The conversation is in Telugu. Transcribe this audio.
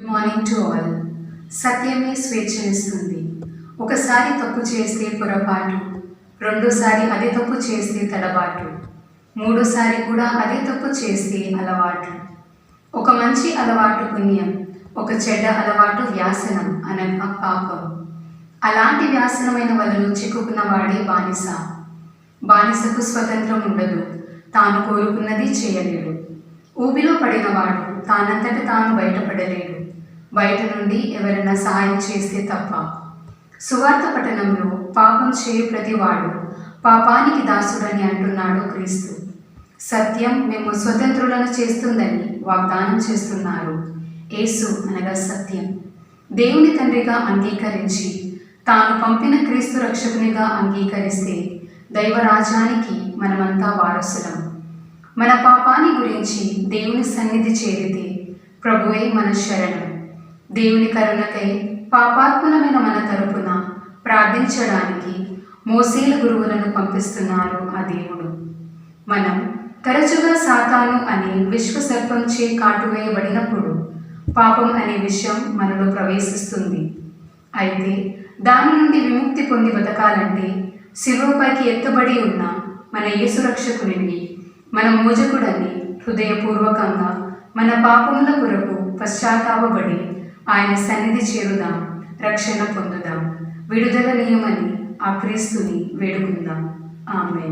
Good morning to all. సత్యమే స్వేచ్ఛనిస్తుంది ఒకసారి తప్పు చేస్తే పొరపాటు రెండోసారి అదే తప్పు చేస్తే తడబాటు మూడోసారి కూడా అదే తప్పు చేస్తే అలవాటు. ఒక మంచి అలవాటు పుణ్యం ఒక చెడ్డ అలవాటు వ్యాసనం అనగా పాపం. అలాంటి వ్యాసనమైన వలలు చిక్కుకున్న వాడే బానిస. బానిసకు స్వతంత్రం ఉండదు తాను కోరుకున్నది చేయలేడు. ఊబిలో పడినవాడు తానంతట తాను బయటపడలేడు. బయట నుండి ఎవరైనా సహాయం చేస్తే తప్ప. సువార్త పట్టణంలో పాపం చేయ ప్రతివాడు పాపానికి దాసుడని అంటున్నాడు క్రీస్తు. సత్యం మేము స్వతంత్రులను చేస్తుందని వాగ్దానం చేస్తున్నారు. యేసు అనగా సత్యం. దేవుని తండ్రిగా అంగీకరించి తాను పంపిన క్రీస్తు రక్షకునిగా అంగీకరిస్తే దైవరాజ్యానికి మనమంతా వారసులం. మన పాపాన్ని గురించి దేవుని సన్నిధి చేరితే ప్రభువే మన శరణం. దేవుని కరుణకై పాపాత్ములమైన మన తరపున ప్రార్థించడానికి మోసేల గురువులను పంపిస్తున్నారు ఆ దేవుడు. మనం తరచుగా సాతాను అనే విశ్వసర్పంచే కాటువేయబడినప్పుడు పాపం అనే విషయం మనలో ప్రవేశిస్తుంది. అయితే దాని నుండి విముక్తి పొంది బతకాలంటే శిలువపైకి ఎత్తబడి ఉన్న మన యేసురక్షకునివి మన మోజకుడని హృదయపూర్వకంగా మన పాపముల కొరకు పశ్చాత్తాపబడి ఆయన సన్నిధి చేరుదాం రక్షణ పొందుదాం విడుదల నియమని ఆ క్రీస్తుని వేడుకుందాం. ఆమె